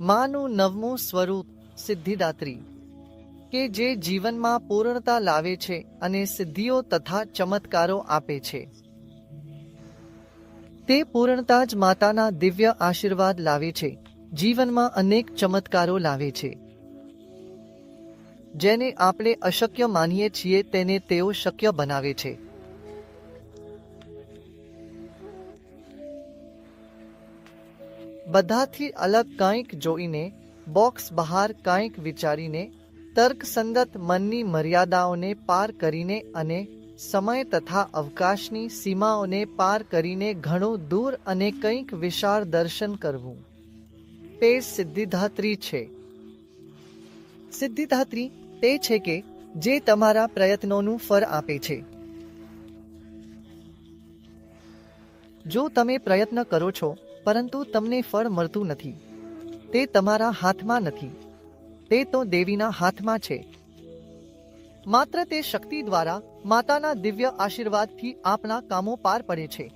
માનું નવમું સ્વરૂપ સિદ્ધિદાત્રી, કે જે જીવનમાં પૂર્ણતા લાવે છે અને સિદ્ધિઓ તથા ચમત્કારો આપે છે. તે પૂર્ણતા જ માતાના દિવ્ય આશીર્વાદ લાવે છે, જીવનમાં અનેક ચમત્કારો લાવે છે. જેને આપણે અશક્ય માનીએ છીએ તેને તેઓ શક્ય બનાવે છે. બધાથી અલગ કંઈક જોઈને બોક્સ બહાર કંઈક વિચારીને, તર્કસંગત મનની મર્યાદાઓને પાર કરીને અને સમય તથા અવકાશની સીમાઓને પાર કરીને ઘણું દૂર અને કંઈક વિશાળ દર્શન કરવું. તે સિદ્ધિદાત્રી છે. સિદ્ધિદાત્રી તે છે કે, જે તમારા પ્રયત્નોનું ફળ આપે છે. જો તમે પ્રયત્ન કરો છો પરંતુ તમને ફળ મળતું નથી. તે તમારા હાથમાં નથી. તે તો દેવીના હાથમાં છે. માત્ર તે શક્તિ દ્વારા માતાના દિવ્ય આશીર્વાદથી આપના કામો પાર પડે છે.